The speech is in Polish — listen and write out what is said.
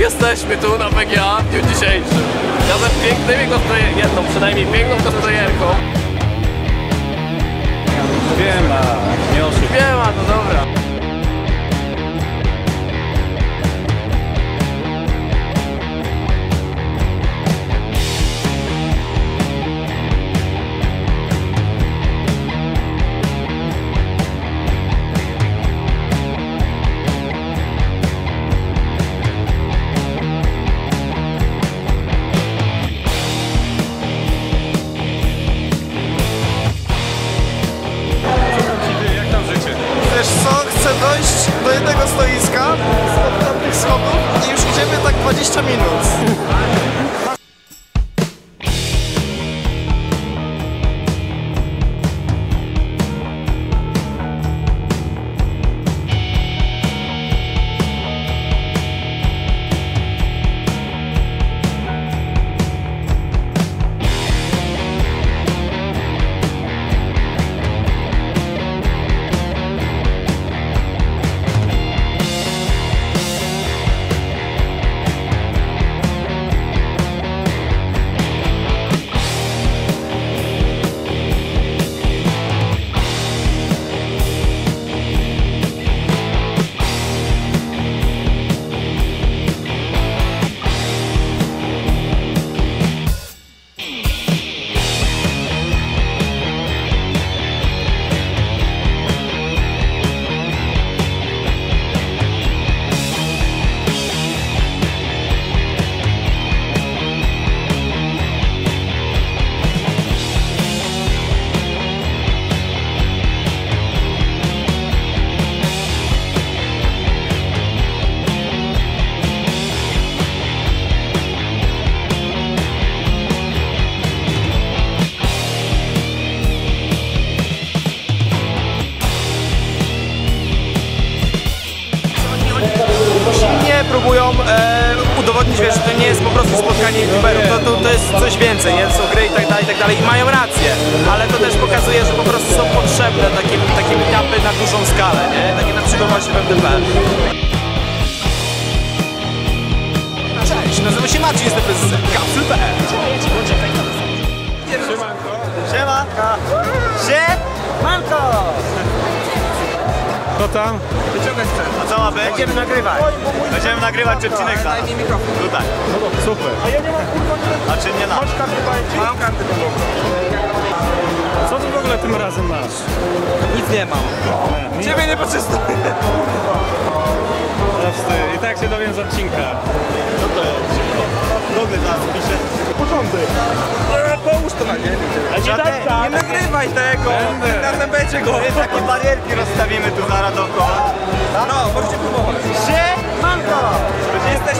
Jesteśmy tu na PGA w dniu dzisiejszym. Razem pięknymi cosplayer... jedną przynajmniej piękną cosplayerką. Stoiska. Schodów próbują e, udowodnić, wiesz, że to nie jest po prostu spotkanie youtuberów, to, to, to jest coś więcej, nie? Są gry i tak dalej, i tak dalej i mają rację, ale to też pokazuje, że po prostu są potrzebne takie, takie meetupy na dużą skalę, nie? Takie na przykład właśnie w MDP. Cześć, nazywam się Maciej, jestem prezesem Kapsel.pl Siemanko! Siemanko! Co tam? A co ma być? Będziemy nagrywać. Będziemy nagrywać odcinek za. Daj mi mikrofon. Tutaj. Super. A czy nie na? Mam kartę Co ty w ogóle tym razem masz? Nic nie mam. Ciebie nie poczystuję. I tak się dowiem z odcinka. Co to jest? Google zaraz pisze. Porządek. Na ziemi. A nie tak. Nie nagrywaj tego. Razem będzie go. Takie barierki rozstawimy tu zaraz dookoła. No, możecie próbować. Siemanko! Na. Dobra.